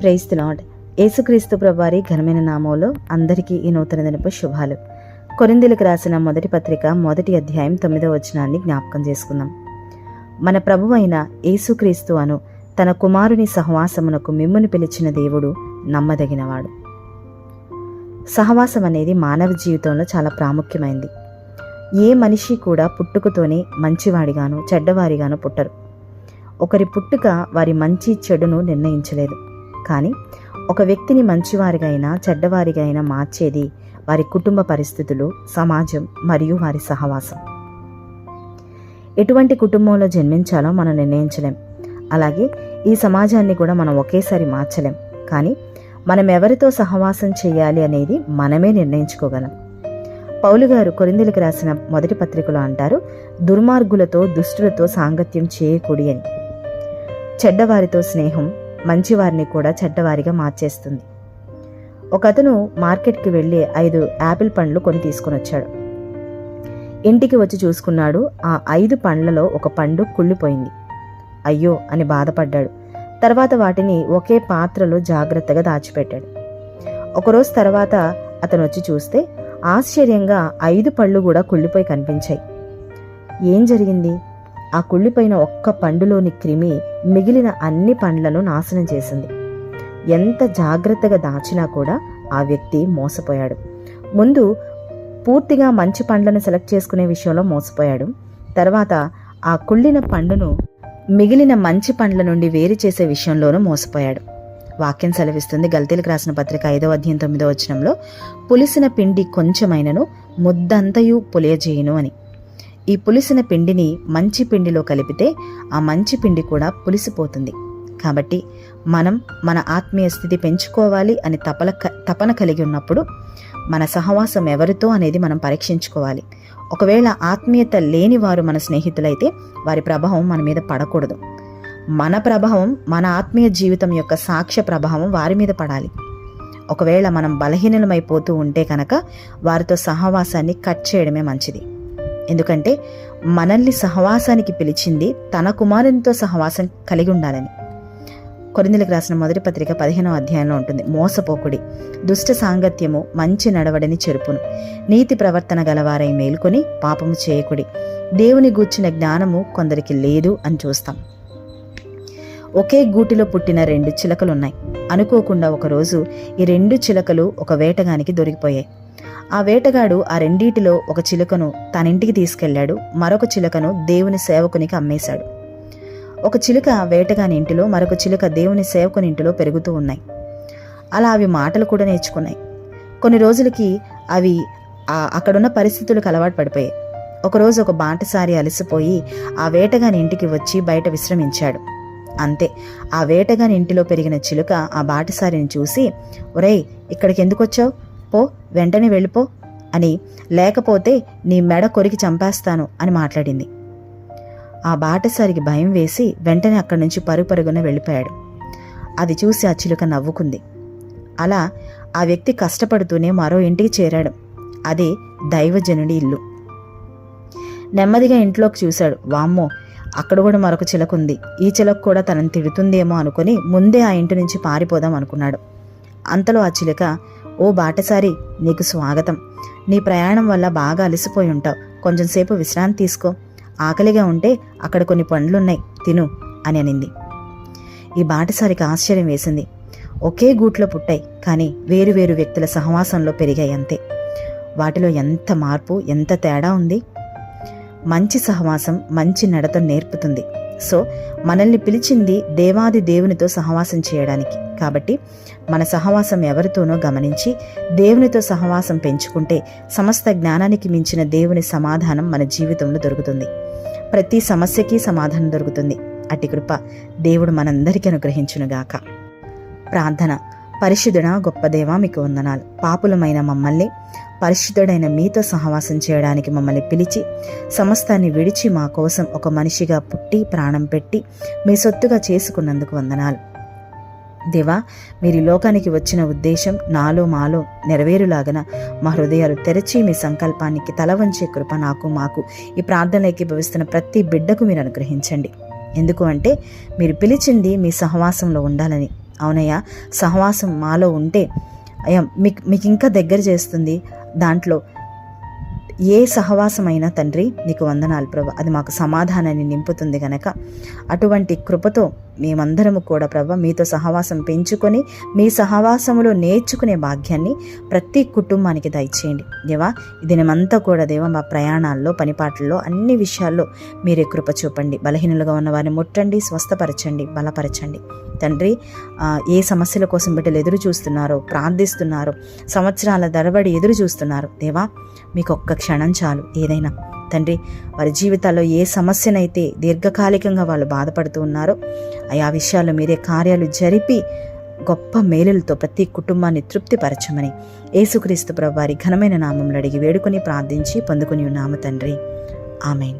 Praise the యేసుక్రీస్తు ప్రభువారి ఘనమైన నామంలో అందరికీ ఈ నూతన దినపు శుభాలు. కొరిందులకు రాసిన మొదటి పత్రిక మొదటి అధ్యాయం తొమ్మిదవ వచనాన్ని జ్ఞాపకం చేసుకుందాం. మన ప్రభువైన యేసుక్రీస్తు అను తన కుమారుని సహవాసమునకు మిమ్మును పిలిచిన దేవుడు నమ్మదగినవాడు. సహవాసం అనేది మానవ జీవితంలో చాలా ప్రాముఖ్యమైంది. ఏ మనిషి కూడా పుట్టుకతోనే మంచివాడిగాను చెడ్డవారిగాను పుట్టరు. ఒకరి పుట్టుక వారి మంచి చెడును నిర్ణయించలేదు. కానీ ఒక వ్యక్తిని మంచివారిగైనా చెడ్డవారిగైనా మార్చేది వారి కుటుంబ పరిస్థితులు సమాజం మరియు వారి సహవాసం. ఎటువంటి కుటుంబంలో జన్మించాలో మనం నిర్ణయించలేం. అలాగే ఈ సమాజాన్ని కూడా మనం ఒకేసారి మార్చలేం. కానీ మనం ఎవరితో సహవాసం చేయాలి అనేది మనమే నిర్ణయించుకోగలం. పౌలు గారు కొరిందులకు రాసిన మొదటి పత్రికలో అంటారు దుర్మార్గులతో దుష్టులతో సాంగత్యం చేయకూడి అని. చెడ్డవారితో స్నేహం మంచివారిని కూడా చెడ్డవారిగా మార్చేస్తుంది. ఒక అతను మార్కెట్కి వెళ్ళి ఐదు యాపిల్ పండ్లు కొని తీసుకొని వచ్చాడు ఇంటికి వచ్చి చూసుకున్నాడు ఆ ఐదు పండ్లలో ఒక పండు కుళ్ళిపోయింది. అయ్యో అని బాధపడ్డాడు. తర్వాత వాటిని ఒకే పాత్రలో జాగ్రత్తగా దాచిపెట్టాడు. ఒకరోజు తర్వాత అతను వచ్చి చూస్తే ఆశ్చర్యంగా ఐదు పళ్ళు కూడా కుళ్ళిపోయి కనిపించాయి. ఏం జరిగింది? ఆ కుళ్ళిపోయిన ఒక్క పండులోని క్రిమి మిగిలిన అన్ని పండ్లను నాశనం చేసింది. ఎంత జాగ్రత్తగా దాచినా కూడా ఆ వ్యక్తి మోసపోయాడు. ముందు పూర్తిగా మంచి పండ్లను సెలెక్ట్ చేసుకునే విషయంలో మోసపోయాడు. తర్వాత ఆ కుళ్ళిన పండును మిగిలిన మంచి పండ్ల నుండి వేరు చేసే విషయంలోనూ మోసపోయాడు. వాక్యం సెలవిస్తుంది గల్తీలకు రాసిన పత్రిక ఐదవ అధ్యాయం తొమ్మిదో వచనంలో పులిసిన పిండి కొంచెమైనను ముద్దంతయు పులియజేయును అని. ఈ పులిసిన పిండిని మంచి పిండిలో కలిపితే ఆ మంచి పిండి కూడా పులిసిపోతుంది. కాబట్టి మనం మన ఆత్మీయ స్థితి పెంచుకోవాలి అని తపల తపన కలిగి ఉన్నప్పుడు మన సహవాసం ఎవరితో అనేది మనం పరీక్షించుకోవాలి. ఒకవేళ ఆత్మీయత లేని వారు మన స్నేహితులైతే వారి ప్రభావం మన మీద పడకూడదు. మన ప్రభావం మన ఆత్మీయ జీవితం యొక్క సాక్ష్య ప్రభావం వారి మీద పడాలి. ఒకవేళ మనం బలహీనమైపోతూ ఉంటే కనుక వారితో సహవాసాన్ని కట్ చేయడమే మంచిది. ఎందుకంటే మనల్ని సహవాసానికి పిలిచింది తన కుమారునితో సహవాసం కలిగి ఉండాలని. కొరిందులకు రాసిన మొదటి పత్రిక పదిహేనవ అధ్యాయంలో ఉంటుంది. మోసపోకుడి దుష్ట సాంగత్యము మంచి నడవడని చెరుపును. నీతి ప్రవర్తన గలవారై మేల్కొని పాపము చేయకుడి. దేవుని గూర్చిన జ్ఞానము కొందరికి లేదు అని చూస్తాం. ఒకే గూటిలో పుట్టిన రెండు చిలకలున్నాయి. అనుకోకుండా ఒకరోజు ఈ రెండు చిలకలు ఒక వేటగానికి దొరికిపోయాయి. ఆ వేటగాడు ఆ రెండింటిలో ఒక చిలుకను తనింటికి తీసుకెళ్ళాడు మరొక చిలుకను దేవుని సేవకునికి అమ్మేశాడు. ఒక చిలుక వేటగాని ఇంటిలో మరొక చిలుక దేవుని సేవకుని ఇంటిలో పెరుగుతూ ఉన్నాయి. అలా అవి మాటలు కూడా నేర్చుకున్నాయి. కొన్ని రోజులకి అవి అక్కడున్న పరిస్థితులకు అలవాటు పడిపోయాయి. ఒకరోజు ఒక బాటసారి అలసిపోయి ఆ వేటగాని ఇంటికి వచ్చి బయట విశ్రమించాడు. అంతే. ఆ వేటగాని ఇంటిలో పెరిగిన చిలుక ఆ బాటసారిని చూసి ఒరేయ్ ఇక్కడికి ఎందుకు వచ్చావు పో వెంటనే వెళ్ళిపో అని లేకపోతే నీ మెడ కొరికి చంపేస్తాను అని మాట్లాడింది. ఆ బాటసారికి భయం వేసి వెంటనే అక్కడి నుంచి పరుగు పరుగున వెళ్ళిపోయాడు. అది చూసి ఆ చిలుక నవ్వుకుంది. అలా ఆ వ్యక్తి కష్టపడుతూనే మరో ఇంటికి చేరాడు. అదే దైవజనుడి ఇల్లు. నెమ్మదిగా ఇంట్లోకి చూశాడు. వామ్మో అక్కడ కూడా మరొక చిలక ఉంది. ఈ చిలక కూడా తనని తిడుతుందేమో అనుకుని ముందే ఆ ఇంటి నుంచి పారిపోదాం అనుకున్నాడు. అంతలో ఆ చిలక ఓ బాటసారి నీకు స్వాగతం. నీ ప్రయాణం వల్ల బాగా అలసిపోయి ఉంటావు. కొంచెం సేపు విశ్రాంతి తీసుకో. ఆకలిగా ఉంటే అక్కడ కొన్ని పండ్లున్నాయి. తిను అని అనింది. ఈ బాటసారికి ఆశ్చర్యం వేసింది. ఒకే గూట్లో పుట్టాయి కానీ వేరు వేరు వ్యక్తుల సహవాసంలో పెరిగాయి అంతే. వాటిలో ఎంత మార్పు ఎంత తేడా ఉంది? మంచి సహవాసం మంచి నడత నేర్పుతుంది. సో మనల్ని పిలిచింది దేవాది దేవునితో సహవాసం చేయడానికి. కాబట్టి మన సహవాసం ఎవరితోనో గమనించి దేవునితో సహవాసం పెంచుకుంటే సమస్త జ్ఞానానికి మించిన దేవుని సమాధానం మన జీవితంలో దొరుకుతుంది. ప్రతి సమస్యకి సమాధానం దొరుకుతుంది. అట్టి కృప దేవుడు మనందరికీ అనుగ్రహించునుగాక. ప్రార్థన. పరిశుద్ధుడ గొప్ప దేవా మీకు వందనాలు. పాపులమైన మమ్మల్ని పరిశుద్ధుడైన మీతో సహవాసం చేయడానికి మమ్మల్ని పిలిచి సమస్తాన్ని విడిచి మా కోసం ఒక మనిషిగా పుట్టి ప్రాణం పెట్టి మీ సొత్తుగా చేసుకున్నందుకు వందనాలు. దేవా మీరు లోకానికి వచ్చిన ఉద్దేశం నాలో మాలో నెరవేరులాగన మా హృదయాలు తెరచి మీ సంకల్పానికి తల వంచే కృప నాకు మాకు ఈ ప్రార్థనలోకి భవిస్తున్న ప్రతి బిడ్డకు మీరు అనుగ్రహించండి. ఎందుకు అంటే మీరు పిలిచింది మీ సహవాసంలో ఉండాలని. అవునయ్యా సహవాసం మాలో ఉంటే అయ్యా మీకు మీకు ఇంకా దగ్గర చేస్తుంది. దాంట్లో ఏ సహవాసమైనా తండ్రి నీకు వందనాలు ప్రభు. అది మాకు సమాధానాన్ని నింపుతుంది గనక. అటువంటి కృపతో మేమందరము కూడా ప్రభు మీతో సహవాసం పెంచుకొని మీ సహవాసములో నేర్చుకునే భాగ్యాన్ని ప్రతి కుటుంబానికి దయచేయండి. దేవా దినమంతా కూడా దేవా మా ప్రయాణాల్లో పనిపాట్లలో అన్ని విషయాల్లో మీరే కృప చూపండి. బలహీనులుగా ఉన్న వారిని ముట్టండి స్వస్థపరచండి బలపరచండి. తండ్రి ఏ సమస్యల కోసం బిడ్డలు ఎదురు చూస్తున్నారో ప్రార్థిస్తున్నారో సంవత్సరాల దరబడి ఎదురు చూస్తున్నారు దేవా మీకు ఒక్క క్షణం చాలు. ఏదైనా తండ్రి వారి జీవితాల్లో ఏ సమస్యనైతే దీర్ఘకాలికంగా వాళ్ళు బాధపడుతూ ఉన్నారో ఆయా విషయాల్లో మీరే కార్యాలు జరిపి గొప్ప మేలులతో ప్రతి కుటుంబాన్ని తృప్తిపరచమని యేసుక్రీస్తు ప్రభు వారి ఘనమైన నామంలో అడిగి వేడుకొని ప్రార్థించి పొందుకుని ఉన్నాము తండ్రి. ఆమెన్.